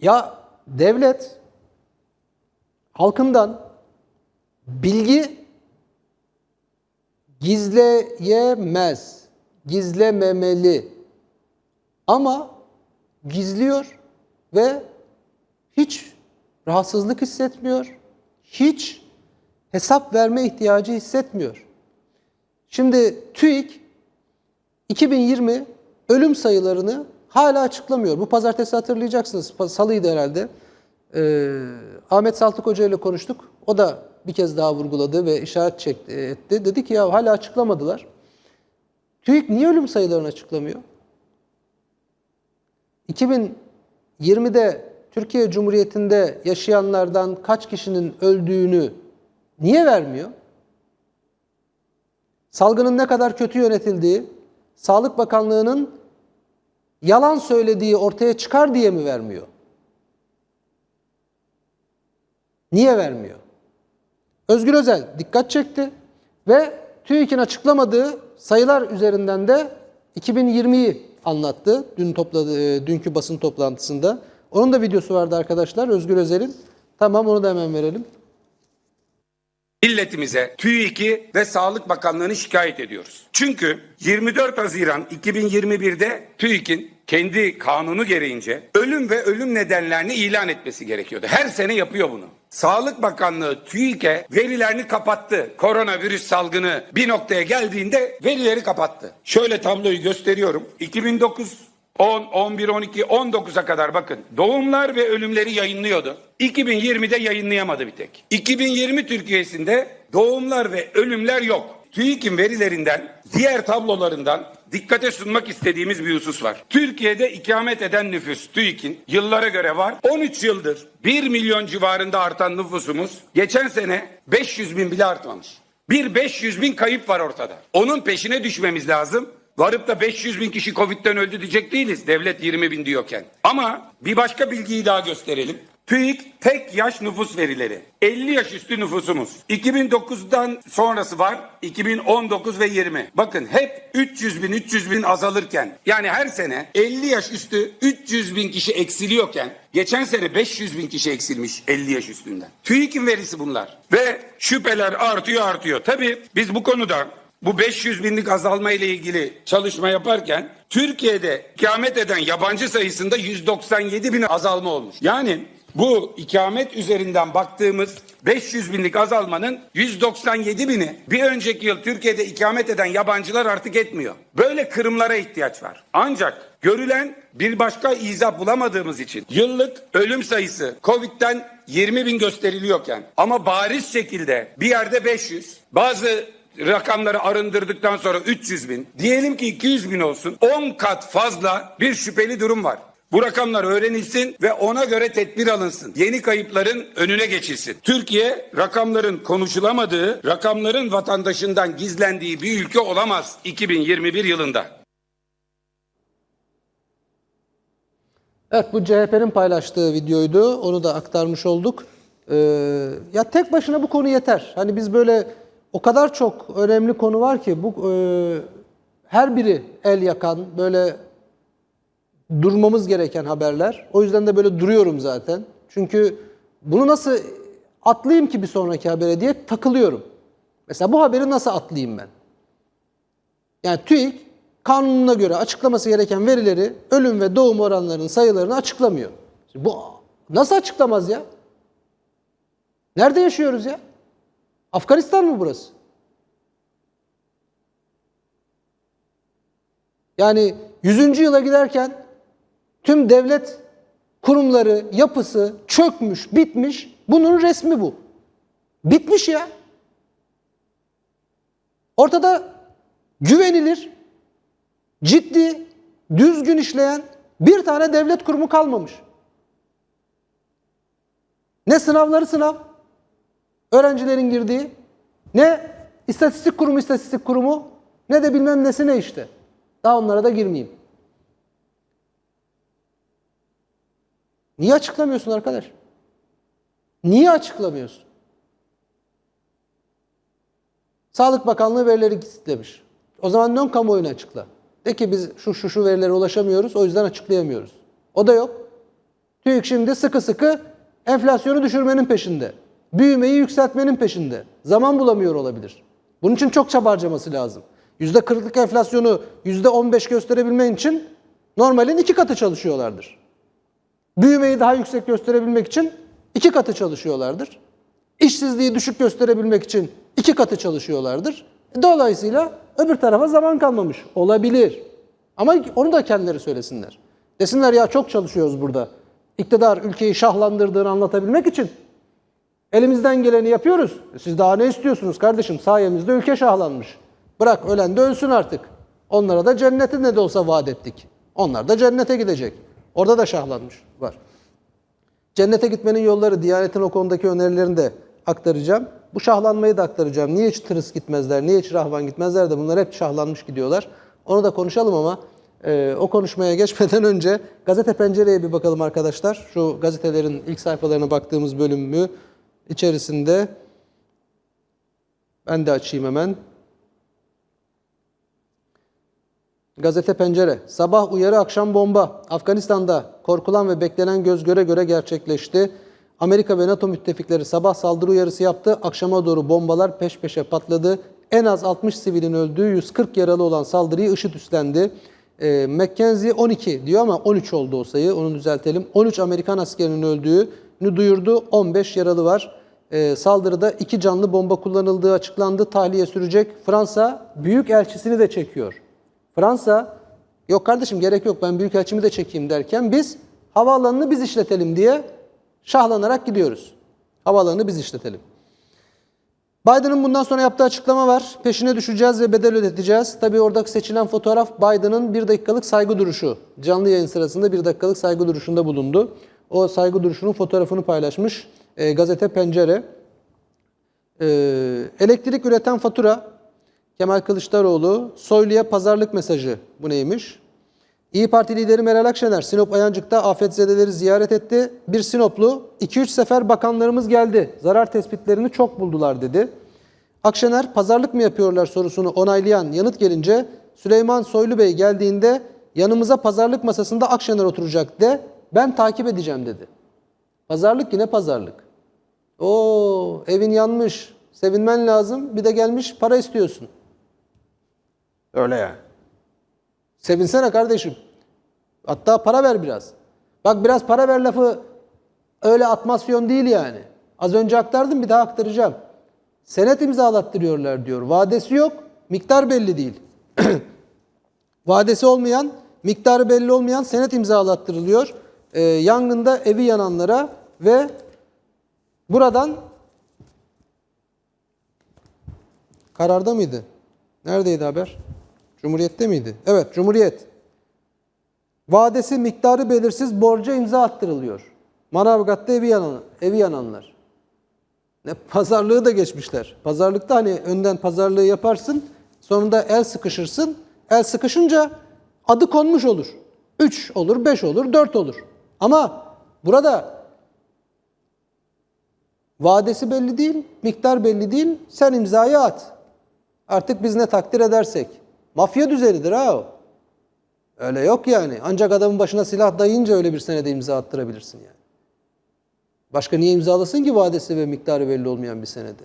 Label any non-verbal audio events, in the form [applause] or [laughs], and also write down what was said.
Ya devlet halkından bilgi gizleyemez, gizlememeli. Ama gizliyor ve hiç rahatsızlık hissetmiyor, hiç hesap verme ihtiyacı hissetmiyor. Şimdi TÜİK 2020 ölüm sayılarını hala açıklamıyor. Bu pazartesi hatırlayacaksınız. Salıydı herhalde. Ee, Ahmet Saltık Hoca ile konuştuk. O da bir kez daha vurguladı ve işaret çekti, etti. Dedi ki ya hala açıklamadılar. TÜİK niye ölüm sayılarını açıklamıyor? 2020'de Türkiye Cumhuriyeti'nde yaşayanlardan kaç kişinin öldüğünü niye vermiyor? Salgının ne kadar kötü yönetildiği, Sağlık Bakanlığı'nın yalan söylediği ortaya çıkar diye mi vermiyor? Niye vermiyor? Özgür Özel dikkat çekti ve TÜİK'in açıklamadığı sayılar üzerinden de 2020'yi anlattı dün topladı, e, dünkü basın toplantısında. Onun da videosu vardı arkadaşlar Özgür Özel'in. Tamam onu da hemen verelim. Milletimize TÜİK'i ve Sağlık Bakanlığı'nı şikayet ediyoruz. Çünkü 24 Haziran 2021'de TÜİK'in kendi kanunu gereğince ölüm ve ölüm nedenlerini ilan etmesi gerekiyordu. Her sene yapıyor bunu. Sağlık Bakanlığı TÜİK'e verilerini kapattı. Koronavirüs salgını bir noktaya geldiğinde verileri kapattı. Şöyle tabloyu gösteriyorum. 2009 10, 11, 12, 19'a kadar bakın. Doğumlar ve ölümleri yayınlıyordu. 2020'de yayınlayamadı bir tek. 2020 Türkiye'sinde doğumlar ve ölümler yok. TÜİK'in verilerinden, diğer tablolarından dikkate sunmak istediğimiz bir husus var. Türkiye'de ikamet eden nüfus TÜİK'in yıllara göre var. 13 yıldır 1 milyon civarında artan nüfusumuz geçen sene 500 bin bile artmamış. Bir 500 bin kayıp var ortada. Onun peşine düşmemiz lazım. Varıp da 500 bin kişi Covid'den öldü diyecek değiliz. Devlet 20 bin diyorken. Ama bir başka bilgiyi daha gösterelim. TÜİK tek yaş nüfus verileri. 50 yaş üstü nüfusumuz. 2009'dan sonrası var. 2019 ve 20. Bakın hep 300 bin 300 bin azalırken yani her sene 50 yaş üstü 300 bin kişi eksiliyorken geçen sene 500 bin kişi eksilmiş 50 yaş üstünden. TÜİK'in verisi bunlar. Ve şüpheler artıyor artıyor. Tabii biz bu konuda bu 500 binlik azalma ile ilgili çalışma yaparken Türkiye'de ikamet eden yabancı sayısında 197 bin azalma olmuş. Yani bu ikamet üzerinden baktığımız 500 binlik azalmanın 197 bini bir önceki yıl Türkiye'de ikamet eden yabancılar artık etmiyor. Böyle kırımlara ihtiyaç var. Ancak görülen bir başka izah bulamadığımız için yıllık ölüm sayısı Covid'den 20 bin gösteriliyorken ama bariz şekilde bir yerde 500 bazı rakamları arındırdıktan sonra 300 bin diyelim ki 200 bin olsun 10 kat fazla bir şüpheli durum var. Bu rakamlar öğrenilsin ve ona göre tedbir alınsın. Yeni kayıpların önüne geçilsin. Türkiye rakamların konuşulamadığı, rakamların vatandaşından gizlendiği bir ülke olamaz 2021 yılında. Evet bu CHP'nin paylaştığı videoydu. Onu da aktarmış olduk. Ee, ya tek başına bu konu yeter. Hani biz böyle o kadar çok önemli konu var ki bu e, her biri el yakan böyle durmamız gereken haberler. O yüzden de böyle duruyorum zaten. Çünkü bunu nasıl atlayayım ki bir sonraki habere diye takılıyorum. Mesela bu haberi nasıl atlayayım ben? Yani TÜİK kanununa göre açıklaması gereken verileri ölüm ve doğum oranlarının sayılarını açıklamıyor. Şimdi bu nasıl açıklamaz ya? Nerede yaşıyoruz ya? Afganistan mı burası? Yani 100. yıla giderken tüm devlet kurumları, yapısı çökmüş, bitmiş. Bunun resmi bu. Bitmiş ya. Ortada güvenilir, ciddi, düzgün işleyen bir tane devlet kurumu kalmamış. Ne sınavları sınav, öğrencilerin girdiği, ne istatistik kurumu istatistik kurumu, ne de bilmem nesi ne işte. Daha onlara da girmeyeyim. Niye açıklamıyorsun arkadaş? Niye açıklamıyorsun? Sağlık Bakanlığı verileri kilitlemiş. O zaman dön kamuoyuna açıkla. De ki biz şu şu şu verilere ulaşamıyoruz o yüzden açıklayamıyoruz. O da yok. TÜİK şimdi sıkı sıkı enflasyonu düşürmenin peşinde. Büyümeyi yükseltmenin peşinde. Zaman bulamıyor olabilir. Bunun için çok çaba harcaması lazım. %40'lık enflasyonu %15 gösterebilmen için normalin iki katı çalışıyorlardır. Büyümeyi daha yüksek gösterebilmek için iki katı çalışıyorlardır. İşsizliği düşük gösterebilmek için iki katı çalışıyorlardır. Dolayısıyla öbür tarafa zaman kalmamış. Olabilir. Ama onu da kendileri söylesinler. Desinler ya çok çalışıyoruz burada. İktidar ülkeyi şahlandırdığını anlatabilmek için elimizden geleni yapıyoruz. E Siz daha ne istiyorsunuz kardeşim? Sayemizde ülke şahlanmış. Bırak ölen de ölsün artık. Onlara da cenneti ne de olsa vaat ettik. Onlar da cennete gidecek. Orada da şahlanmış var. Cennete gitmenin yolları, Diyanet'in o konudaki önerilerini de aktaracağım. Bu şahlanmayı da aktaracağım. Niye hiç tırıs gitmezler, niye hiç rahvan gitmezler de bunlar hep şahlanmış gidiyorlar. Onu da konuşalım ama e, o konuşmaya geçmeden [laughs] önce gazete pencereye bir bakalım arkadaşlar. Şu gazetelerin ilk sayfalarına baktığımız bölümü içerisinde ben de açayım hemen. Gazete Pencere. Sabah uyarı, akşam bomba. Afganistan'da korkulan ve beklenen göz göre göre gerçekleşti. Amerika ve NATO müttefikleri sabah saldırı uyarısı yaptı. Akşama doğru bombalar peş peşe patladı. En az 60 sivilin öldüğü, 140 yaralı olan saldırıyı IŞİD üstlendi. E, McKenzie 12 diyor ama 13 oldu o sayı. Onu düzeltelim. 13 Amerikan askerinin öldüğünü duyurdu. 15 yaralı var. E, saldırıda iki canlı bomba kullanıldığı açıklandı. Tahliye sürecek. Fransa büyük elçisini de çekiyor. Fransa yok kardeşim gerek yok ben büyükelçimi de çekeyim derken biz havaalanını biz işletelim diye şahlanarak gidiyoruz. Havaalanını biz işletelim. Biden'ın bundan sonra yaptığı açıklama var. Peşine düşeceğiz ve bedel ödeteceğiz. Tabii oradaki seçilen fotoğraf Biden'ın bir dakikalık saygı duruşu. Canlı yayın sırasında bir dakikalık saygı duruşunda bulundu. O saygı duruşunun fotoğrafını paylaşmış e, gazete Pencere. E, elektrik üreten fatura Kemal Kılıçdaroğlu, Soylu'ya pazarlık mesajı. Bu neymiş? İyi Parti lideri Meral Akşener, Sinop Ayancık'ta afetzedeleri ziyaret etti. Bir Sinoplu, 2-3 sefer bakanlarımız geldi. Zarar tespitlerini çok buldular dedi. Akşener, pazarlık mı yapıyorlar sorusunu onaylayan yanıt gelince, Süleyman Soylu Bey geldiğinde yanımıza pazarlık masasında Akşener oturacak de, ben takip edeceğim dedi. Pazarlık yine pazarlık. Oo evin yanmış, sevinmen lazım, bir de gelmiş para istiyorsun. Öyle yani. Sevinsene kardeşim. Hatta para ver biraz. Bak biraz para ver lafı öyle atmasyon değil yani. Az önce aktardım bir daha aktaracağım. Senet imzalattırıyorlar diyor. Vadesi yok, miktar belli değil. [clears throat] Vadesi olmayan, miktarı belli olmayan senet imzalattırılıyor. Ee, yangında evi yananlara ve buradan kararda mıydı? Neredeydi haber? Cumhuriyet'te miydi? Evet, Cumhuriyet. Vadesi miktarı belirsiz borca imza attırılıyor. Manavgat'ta evi, yanan, evi yananlar. Ne pazarlığı da geçmişler. Pazarlıkta hani önden pazarlığı yaparsın, sonunda el sıkışırsın. El sıkışınca adı konmuş olur. 3 olur, 5 olur, 4 olur. Ama burada vadesi belli değil, miktar belli değil. Sen imzayı at. Artık biz ne takdir edersek. Mafya düzenidir ha o. Öyle yok yani. Ancak adamın başına silah dayayınca öyle bir senede imza attırabilirsin yani. Başka niye imzalasın ki vadesi ve miktarı belli olmayan bir senede?